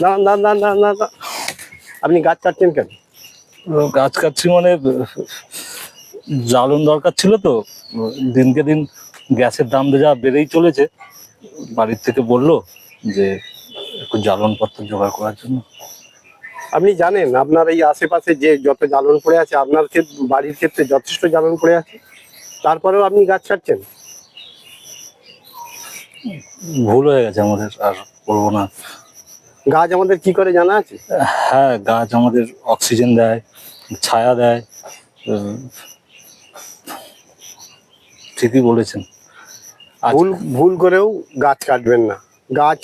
দাঁড়ান দাঁড়ান দাঁড়ান দাঁড়ান দাঁড়ান, দাঁড়ান। আপনি গাছ কাটছেন কেন? গাছ কাটছি মানে জ্বালন দরকার ছিল তো। দিনকে দিন গ্যাসের দাম যা বেড়েই চলেছে। বাড়ির থেকে বলল যে একটু জ্বালন পত্র জোগাড় করার জন্য। আপনি জানেন আপনার এই আশেপাশে যে যত জ্বালন পড়ে আছে আপনার বাড়ির ক্ষেত্রে যথেষ্ট জ্বালন পড়ে আছে। তারপরেও আপনি গাছ ছাড়ছেন ভুল হয়ে গেছে আমাদের আর করব না। গাছ আমাদের কি করে জানা আছে? হ্যাঁ গাছ আমাদের অক্সিজেন দেয় ছায়া দেয় ঠিকই বলেছেন। আজ- ভুল ভুল করেও গাছ কাটবেন না। গাছ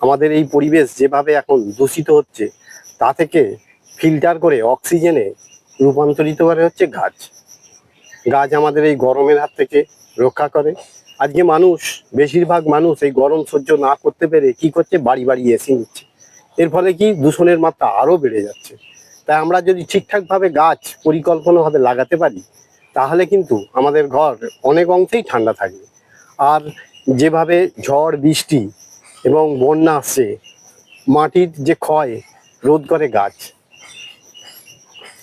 আমাদের এই পরিবেশ যেভাবে এখন দূষিত হচ্ছে তা থেকে ফিল্টার করে অক্সিজেনে রূপান্তরিত করে হচ্ছে গাছ। গাছ আমাদের এই গরমের হাত থেকে রক্ষা করে। আজকে মানুষ বেশিরভাগ মানুষ এই গরম সহ্য না করতে পেরে কি করছে? বাড়ি বাড়ি এসি নিচ্ছে। এর ফলে কি দূষণের মাত্রা আরও বেড়ে যাচ্ছে। তাই আমরা যদি ঠিকঠাকভাবে গাছ পরিকল্পনাভাবে লাগাতে পারি তাহলে কিন্তু আমাদের ঘর অনেক অংশেই ঠান্ডা থাকবে। আর যেভাবে ঝড় বৃষ্টি এবং বন্যা আসছে মাটির যে ক্ষয় রোধ করে গাছ।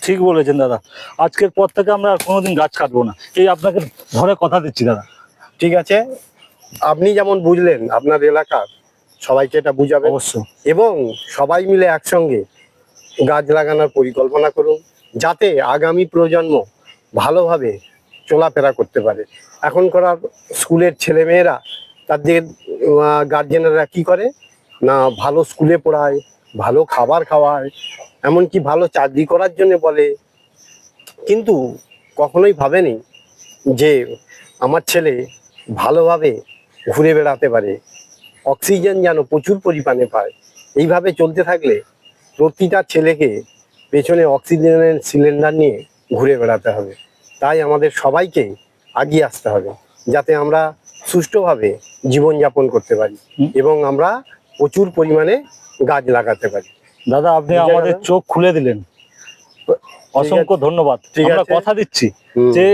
ঠিক বলেছেন দাদা। আজকের পর থেকে আমরা আর কোনোদিন গাছ কাটবো না। এই আপনাকে ধরে কথা দিচ্ছি দাদা। ঠিক আছে? আপনি যেমন বুঝলেন আপনার এলাকার সবাইকে এটা বুঝাবেন। অবশ্য এবং সবাই মিলে একসঙ্গে গাছ লাগানোর পরিকল্পনা করুন যাতে আগামী প্রজন্ম ভালোভাবে চলাফেরা করতে পারে। এখনকার স্কুলের ছেলেমেয়েরা তাদের গার্জেনেরা কি করে? না ভালো স্কুলে পড়ায় ভালো খাবার খাওয়ায় এমনকি ভালো চাকরি করার জন্য বলে। কিন্তু কখনোই ভাবেনি যে আমার ছেলে ভালোভাবে ঘুরে বেড়াতে পারে। অক্সিজেন যেন প্রচুর পরিমাণে পায়। এইভাবে চলতে থাকলে প্রতিটা ছেলেকে পেছনে অক্সিজেনের সিলিন্ডার নিয়ে ঘুরে বেড়াতে হবে। তাই আমাদের সবাইকে এগিয়ে আসতে হবে যাতে আমরা সুষ্ঠুভাবে জীবনযাপন করতে পারি এবং আমরা প্রচুর পরিমাণে গাছ লাগাতে পারি। দাদা আপনি আমাদের চোখ খুলে দিলেন। অসংখ্য ধন্যবাদ। আমরা কথা দিচ্ছি যে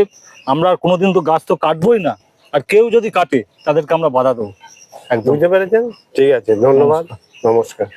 আমরা কোনোদিন তো গাছ তো কাটবোই না। আর কেউ যদি কাটে তাদেরকে আমরা বাধা দেবো। বুঝতে পেরেছেন? ঠিক আছে ধন্যবাদ। নমস্কার।